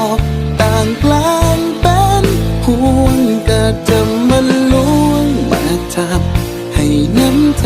ก จะมาล้วงมาทับให้น้ำใจ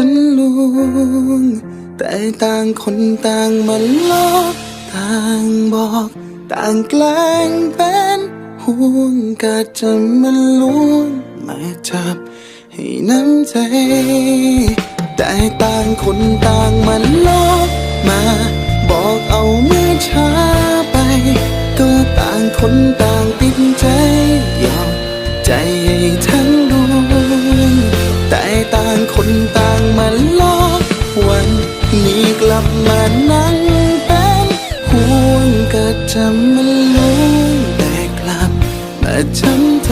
จะลวง แต่ต่างคนต่างมันลอกต่างบอก ต่างแกล้งเป็นห่วงก็จะมาลวงมาจับให้น้ำใจ แต่ต่างคนต่างมันลอกมา บอกเอาเมื่อช้าไป ก็ต่างคนต่างติดใจยอมใจให้ทั้งดวงแต่างคนต่างมันลอกวันนี้กลับมานั่งเป็นห่วงก็จะมาลุ้แต่กลับมาช้ำใจ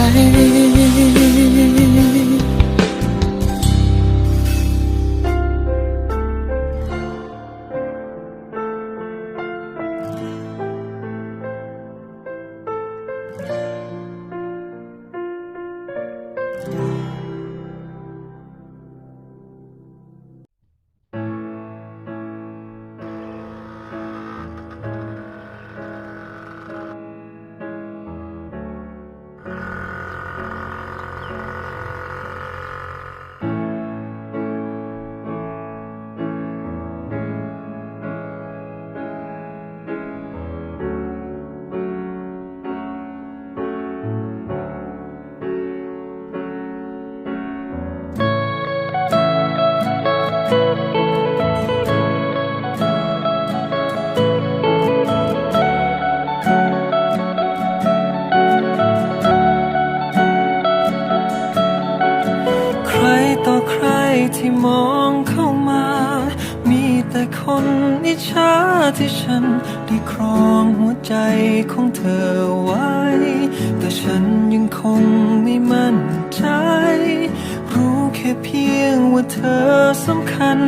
เธอสำคัญ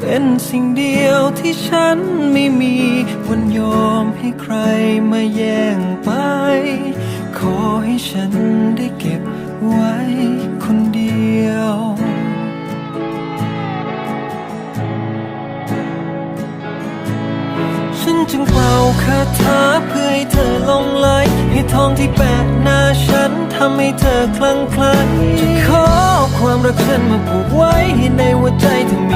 เป็นสิ่งเดียวที่ฉันไม่มีวันยอมให้ใครมาแย่งไป ขอให้ฉันได้เก็บไว้คนเดียวฉันจึงเป่าคาถาเพื่อให้เธอลงไหลให้ทองที่แปะหน้าฉันทำให้เธอคลั่งไคล้จะขอ ความรักฉันมาผูกไว้ในหัวใจเธอมี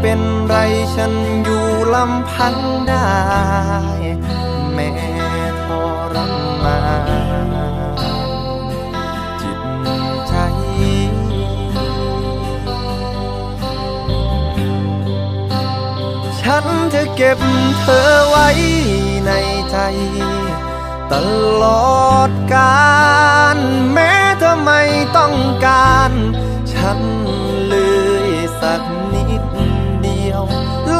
เป็นไรฉันอยู่ลำพังได้ แม้ทรมานจิตใจฉันจะเก็บเธอไว้ในใจ ตลอดกาลแม้เธอไม่ต้องการ ฉันเลยสักนิด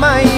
ก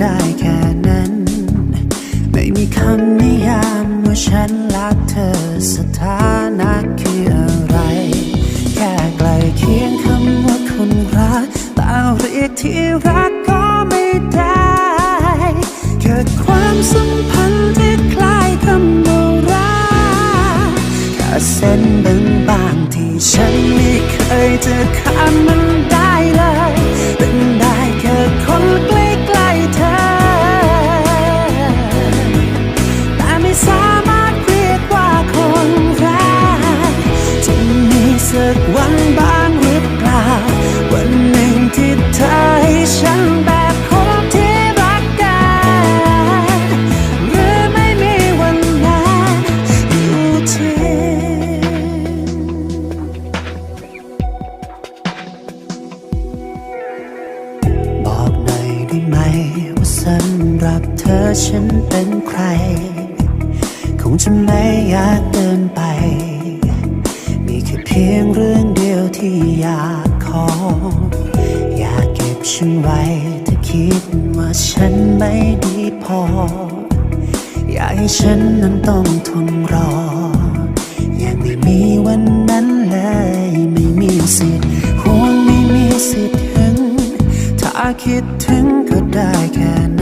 ได้แค่นั้น ไม่มีคำนิยามว่าฉันรักเธอสถานะคืออะไร แค่ใกลเคียงคำว่าคนรักแต่เรียกที่รักก็ไม่ได้แค่ความสัมพันธ์ที่คล้ายคำว่ารักแค่เส้นบางๆที่ฉันไม่เคยจะข้ามมันได้เลยเป็น ต้องทนรอ ยังไม่มีวันนั้นเลย ไม่มีสิทธิ์ห่วงไม่มีสิทธิ์ถึง ถ้าคิดถึงก็ได้แค่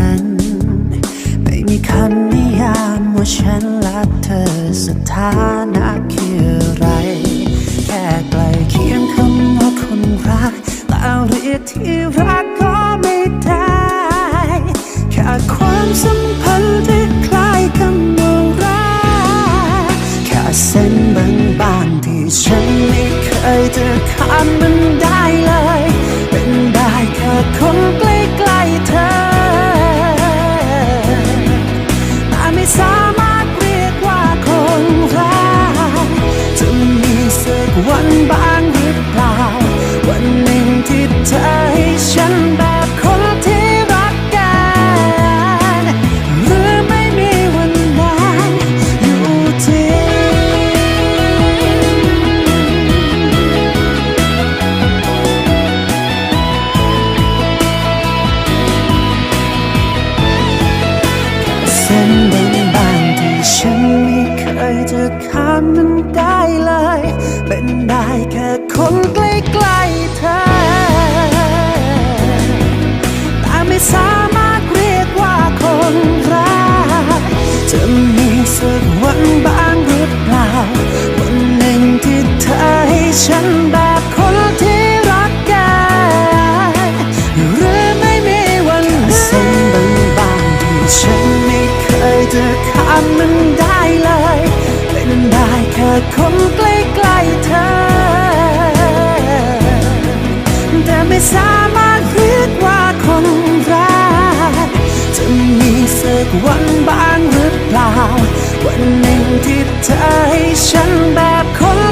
เส้นบางที่ฉันไม่เคยจะข้ามมันได้เลย เป็นได้แค่คนใกล้ๆเธอ แต่ไม่สามารถเรียกว่าคนรักจะมีสักวันบ้างหรือเปล่า วันหนึ่งที่เธอให้ฉันแบ ข้ามมันได้เลยเป็นได้แค่คนใกล้ๆเธอ แต่ไม่สามารถเรียกว่าคนรักจะมีสักวันบ้างหรือเปล่า วันหนึ่งที่เธอให้ฉันแบบคน